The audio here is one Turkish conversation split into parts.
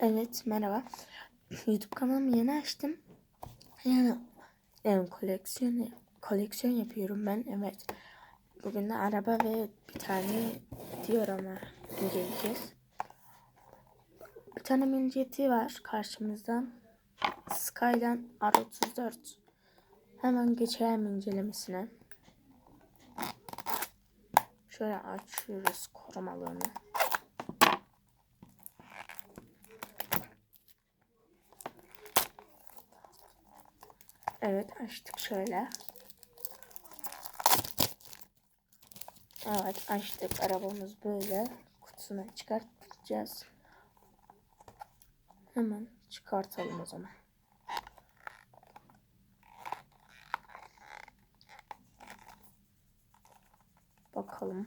Evet merhaba. YouTube kanalımı yeni açtım. Yani yani koleksiyon koleksiyon yapıyorum ben. Evet. Bugün de araba ve bir tane diorama inceleyeceğiz. Bir tane miniceti var karşımızda. Skyline R34. Hemen geçelim incelemesine. Şöyle açıyoruz korumalarını. Evet açtık şöyle. Evet açtık arabamız böyle. Kutusunu çıkartacağız. Hemen çıkartalım o zaman. Bakalım.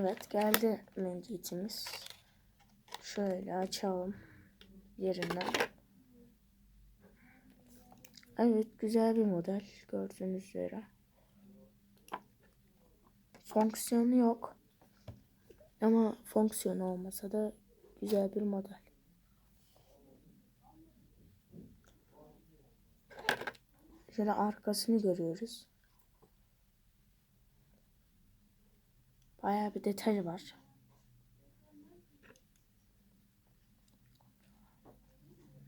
Evet geldi mendilimiz. Şöyle açalım yerinden. Evet güzel bir model gördüğünüz üzere. Fonksiyonu yok. Ama fonksiyonu olmasa da güzel bir model. Şöyle arkasını görüyoruz. Bayağı bir detay var.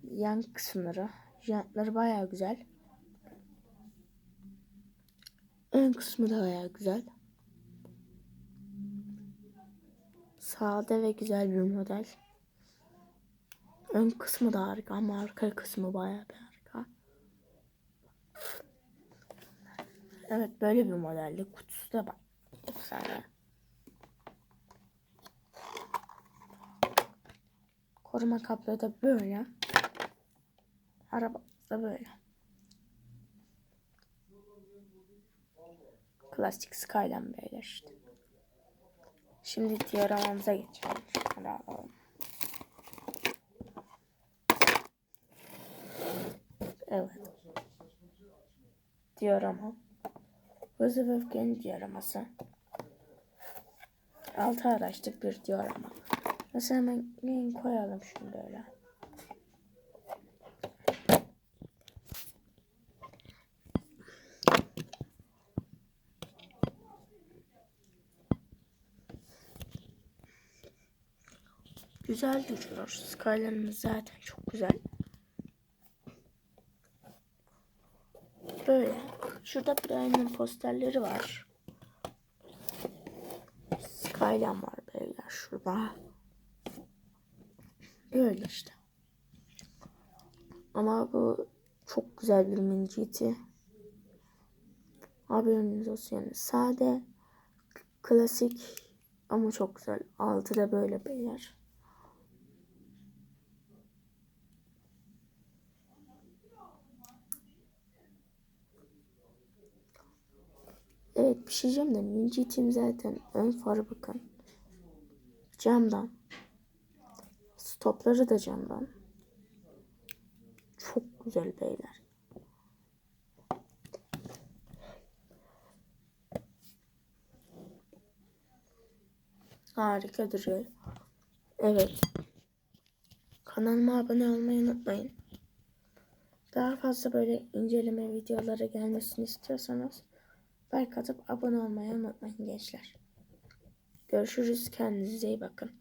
Yan kısımları, jantları bayağı güzel. Ön kısmı da bayağı güzel. Sade ve güzel bir model. Ön kısmı da harika ama arka kısmı bayağı bir harika. Evet böyle bir modelli. Kutusu da bak. Efsane. Koruma kapları da böyle. Araba da böyle. Klasik Skyline böyle işte. Şimdi dioramamıza geçelim. Hadi alalım. Evet. Diorama. Hızlı ve öfkenin dioraması. Altı araçlık bir diorama. Mesela hemen koyalım şunu böyle. Güzel duruyor. Skyline'ımız zaten çok güzel. Böyle. Şurada Brian'ın posterleri var. Skyline var beyler şurada. Böyle işte. Ama bu çok güzel bir miniciti. Haberiniz olsun yani. Sade, klasik ama çok güzel. Altı da böyle beyler. Evet bir diyeceğim de minicit'im zaten ön farı bakın. Camdan. Stopları da camdan. Çok güzel beyler. Harika duruyor. Evet. Kanalıma abone olmayı unutmayın. Daha fazla böyle inceleme videoları gelmesini istiyorsanız like atıp abone olmayı unutmayın gençler. Görüşürüz. Kendinize iyi bakın.